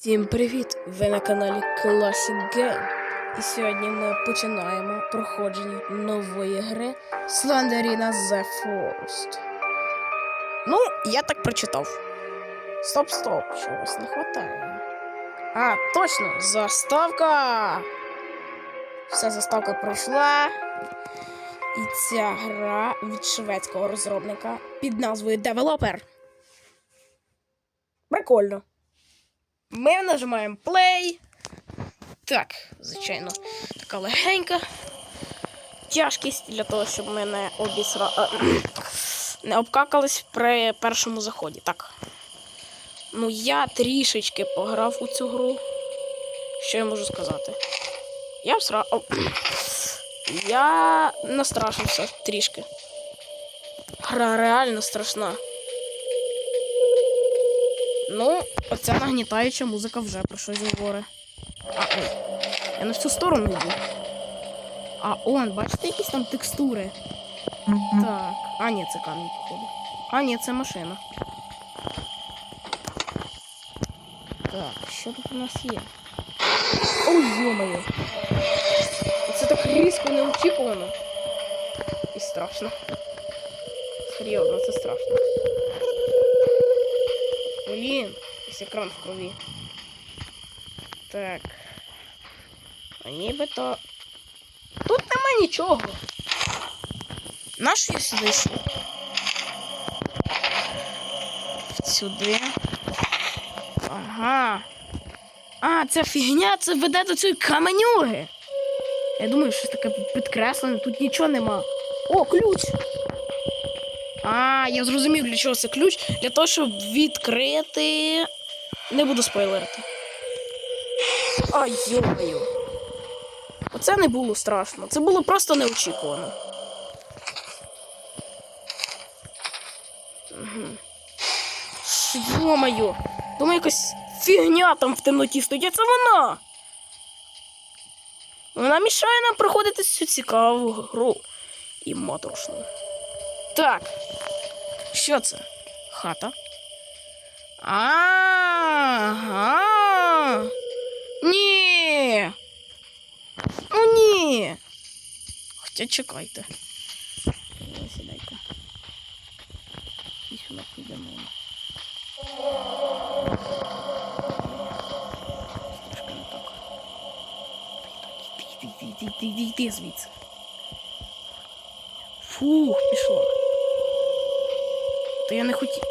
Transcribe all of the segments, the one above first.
Всім привіт! Ви на каналі Classic Game. І сьогодні ми починаємо проходження нової гри Slenderina The Forest. Ну, я так прочитав. Стоп, стоп, чогось не вистачає. А, точно, заставка! Вся заставка пройшла. І ця гра від шведського розробника під назвою Developer. Прикольно. Ми нажимаємо play. Так, звичайно, така легенька. Тяжкість для того, щоб ми не обісра... не обкакались при першому заході. Так. Ну, я трішечки пограв у цю гру. Що я можу сказати? Я всра... О, Я настрашився трішки. Гра реально страшна. Ну, оця нагнітаюча музика вже про щось говорить. А, ой. Я не в цю сторону йду. А он, бачите, якісь там текстури. Так. А, ні, це камінь, походу. А, ні, це машина. Так, що тут у нас є? Ой, йомаю. Це так різко неочікувано. І страшно. Серйозно, це страшно. Блін, ось екран в крові. Так. А нібито. Тут нема нічого. Нащо я сюди йшов? Сюди. Ага. А, ця фігня, це веде до цієї каменюги. Я думаю, щось таке підкреслене, тут нічого нема. О, ключ! А, я зрозумів, для чого це ключ. Для того, щоб відкрити. Не буду спойлерити. Ай, йомаю. Оце не було страшно. Це було просто неочікувано. Угу. Йомаю. Думаю, якась фігня там в темноті стоїть, це вона. Вона мішає нам проходити цю цікаву гру. І моторошну. Так. Що це? Хата? Ага. Ні. Ну ні. Хоча чекайте. Сідайка. І сюди підемо. Трошки не так. Йди, йди, йди, йди, йди, йди звідси. Фух, пішла. То я не хотів.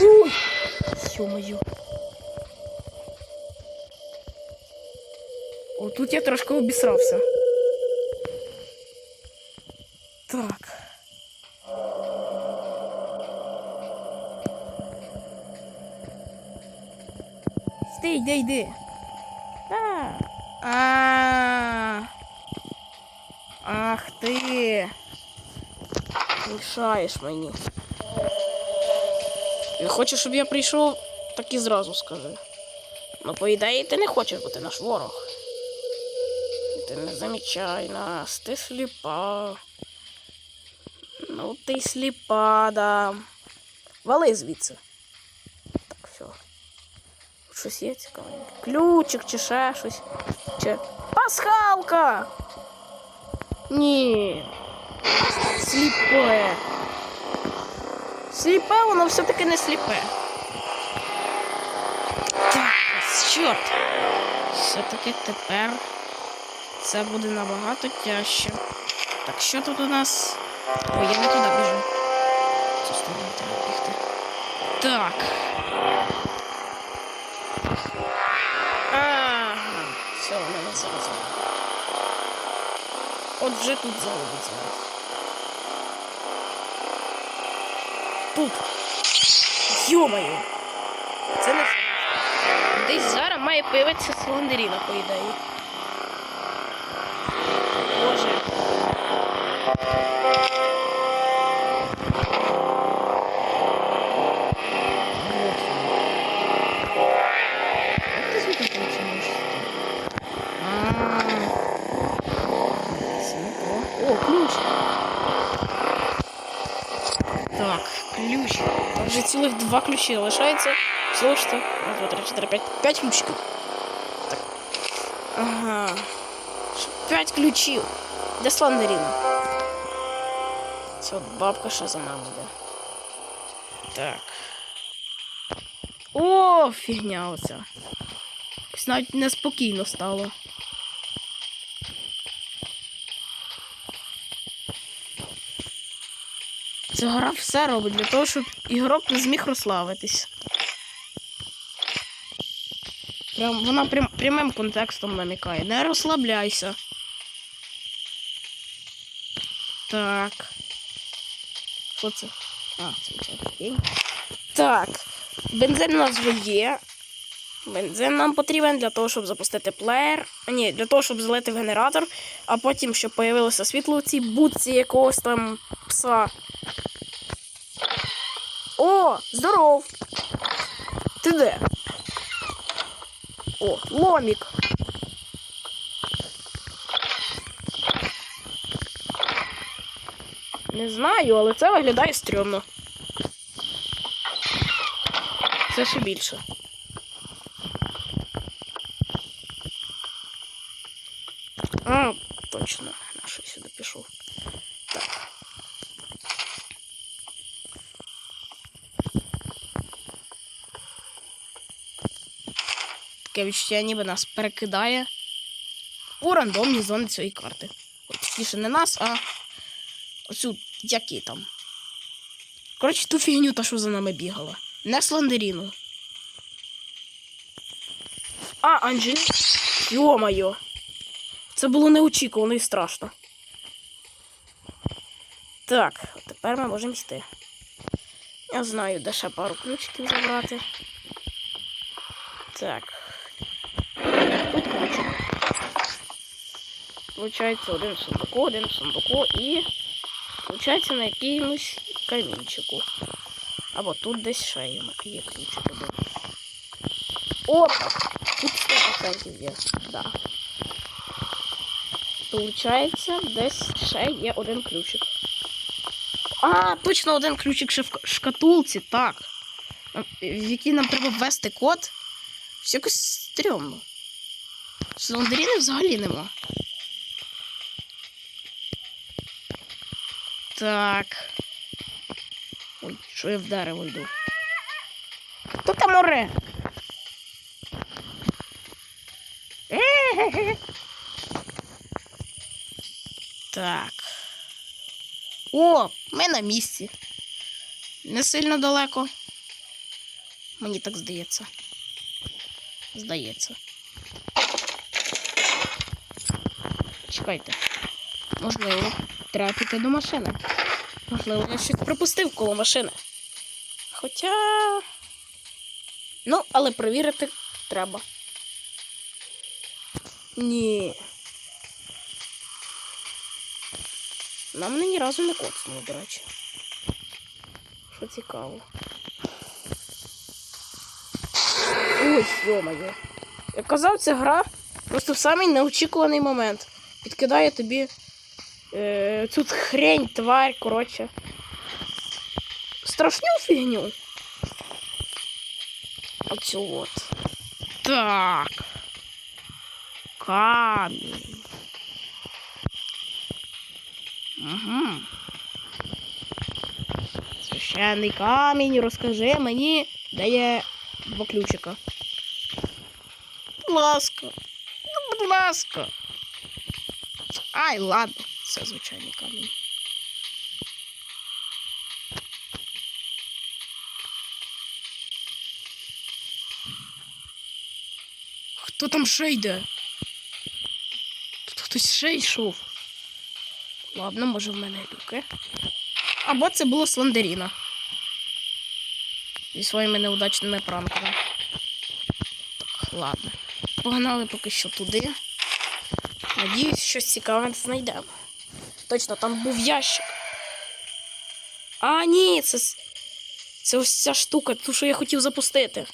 Ой! Ё-моё. О, тут я трошки обісрався. Так. Стій, йди, йди. Так. А. Ах ти. Мішаєш мені. Не хочеш, щоб я прийшов, так і зразу скажи. Ну, по ідеї, ти не хочеш бути наш ворог. Ти не замічай нас, ти сліпа. Ну, ти сліпа, да. Вали звідси. Так, все. Щось є цікавеньке. Ключик чи ще щось. Чи. Пасхалка! Ні. Сліпе. Сліпе, воно все-таки не сліпе. Так, чорт. Все-таки тепер це буде набагато тяжче. Так, що тут у нас? Ой, я не туди біжу. В Цю сторону треба бігти. Так. Ага, все, у мене зараз. От вже тут заловить зараз. Тут. Йомаю. Це не Десь зараз має появитися слондеріна, по ідеї. Боже. Цілих два ключі лишається. Слушайте. Раз, два, три, чотири, п'ять. П'ять ключиків. Так. Ага. П'ять ключів. Де сландерін? Це от бабка ще за нами йде. Так. О, фігня оця. Навіть неспокійно стало. Ця гра все робить для того, щоб ігрок не зміг розслабитись. Вона прям, прямим контекстом намікає. Не розслабляйся. Так. Що це? А, це окей. Так. Бензин у нас вже є. Бензин нам потрібен для того, щоб запустити плеєр. А, Ні, для того, щоб залити в генератор, а потім, щоб появилося світло у цій будці якогось там пса. О, здоров! Ти де? О, ломік. Не знаю, але це виглядає стрьомно. Це ще більше. А, точно, наш сюди пішов. Так. Таке відчуття ніби нас перекидає у рандомні зони цієї карти. Точніше, не нас, а оцю які там. Коротше, ту фігню, та що за нами бігала. Не сландеріну. А, Анджелі. Йо-моє. Це було неочікувано і страшно. Так, тепер ми можемо йти. Я знаю, де ще пару ключиків забрати. Так. Тут ключик. Получається один в один в сундуку і. Получається на якомусь камінчику. Або тут десь ще є, ключик один. Опа! Тут 100% є. Да. Получається, десь ще є один ключик. А, точно один ключик в шкатулці, так. В якій нам треба ввести код. Все якось стрьомно. Слондаріни взагалі нема. Так. Ой, що я в дерево йду. Хто там оре? Так. О, ми на місці. Не сильно далеко. Мені так здається. Здається. Чекайте. Можливо, треба піти до машини. Можливо, я щось пропустив коло машини. Хоча. Ну, але перевірити треба. Ні. Нам ні разу не коцнуло, до речі. Що цікаво. Ой, йо-моє. Як казав, ця гра просто в самий неочікуваний момент. Підкидає тобі е, цю хрень, тварь, коротше. Страшну фігню. Оцю от. Так. Камінь. Угу. Священний камінь, розкажи мені, де є два ключика. Будь ласка. Ну, будь ласка. Ай, ладно, це звичайний камінь. Хто там ще йде? Тут хтось ще йшов. Ладно, може в мене люки. Або це було Сландеріна. Зі своїми неудачними пранками. Так, ладно. Погнали поки що туди. Надіюсь, щось цікаве знайдемо. Точно, там був ящик. А, ні, це. Це ось ця штука, ту, що я хотів запустити.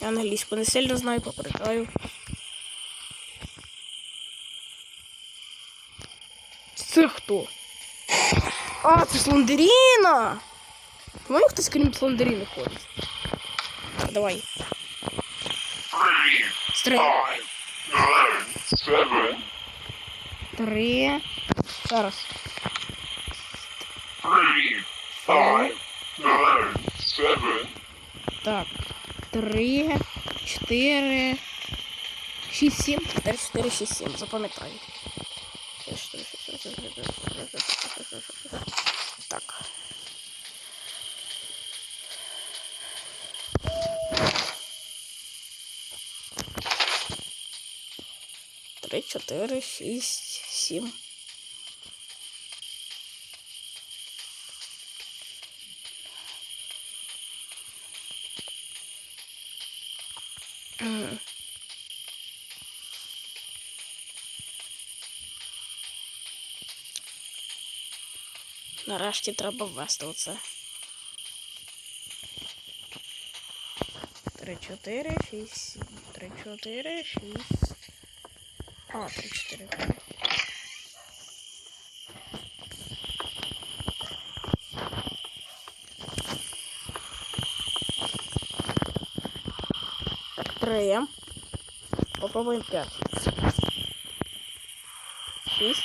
Я англійську не сильно знаю, попереджаю. Це хто? А, це Слендеріна! По-моєму, хтось крім Слендеріни ходить. Так, давай. Seven, Три. Зараз. five, Так. Три, чотири, шість, сім. Чотири, чотири, шість, сім. Запам'ятай. Чотири, три, чотири, шість, сім. Нарашки треба ввести оце. 3, 4, 6, 3, 4, 6, А, там 4 грами. Попробуем 5. 6.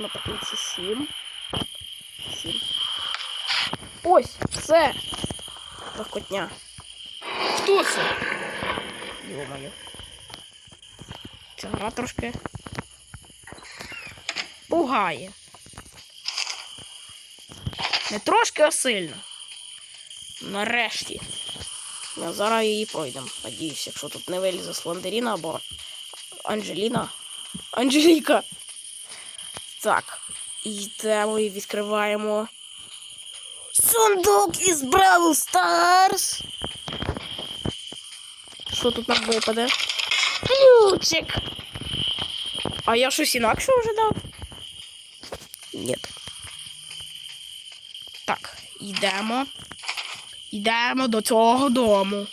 На потенці 7. 7. Ось, все. Легкотня. Хто це? Йо-моє. Ця гра трошки пугає. Не трошки, а сильно. Нарешті. Ми зараз її пройдемо. Надіюсь, якщо тут не вилізе Сландеріна або Анджеліна. Анджеліка. Так. Йдемо і відкриваємо. Сундук із Бравл Старс. Що тут нам випаде? Ключик. А я щось інакше вже дав? Ні. Так, йдемо. Йдемо до цього дому.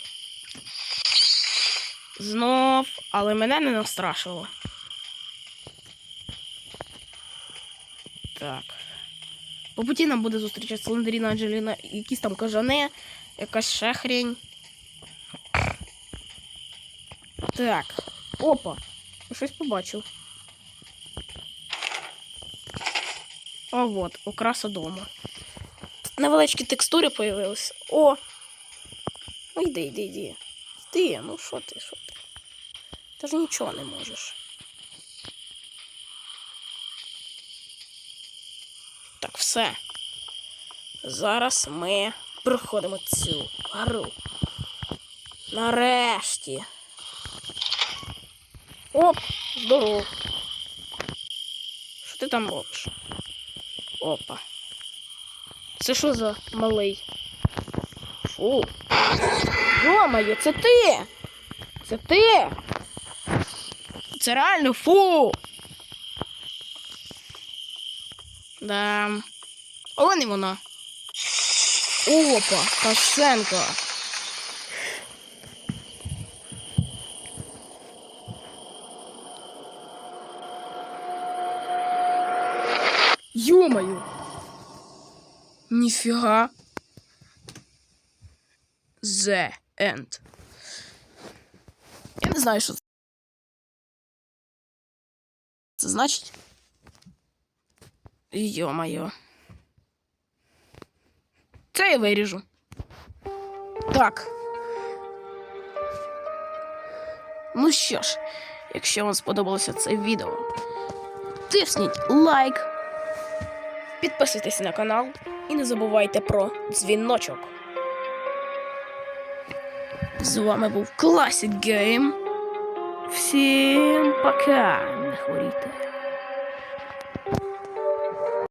Знов, але мене не настрашило. Так. По путі нам буде зустрічати Слендеріна Анджеліна, якісь там кажани, якась ще хрень. Так. Опа. Щось побачив. О, от, окраса. Тут невеличкі текстури появилися. О! Ну йди, йди, йди. Йди, ну що ти, що ти? Ти ж нічого не можеш. Так, все. Зараз ми проходимо цю гру. Нарешті. Оп, здоров. Що ти там робиш? Опа. Це що за малий? Фу. Йомає, це ти! Це ти! Це реально фу! Да. О, не вона. Опа, Кашенко. Ё-моё! Нифига. The End. Я не знаю, що це значить. Йо-моє. Це я виріжу. Так. Ну що ж, якщо вам сподобалося це відео, тисніть лайк, підписуйтесь на канал і не забувайте про дзвіночок. З вами був Classic Game. Всім пока, не хворійте.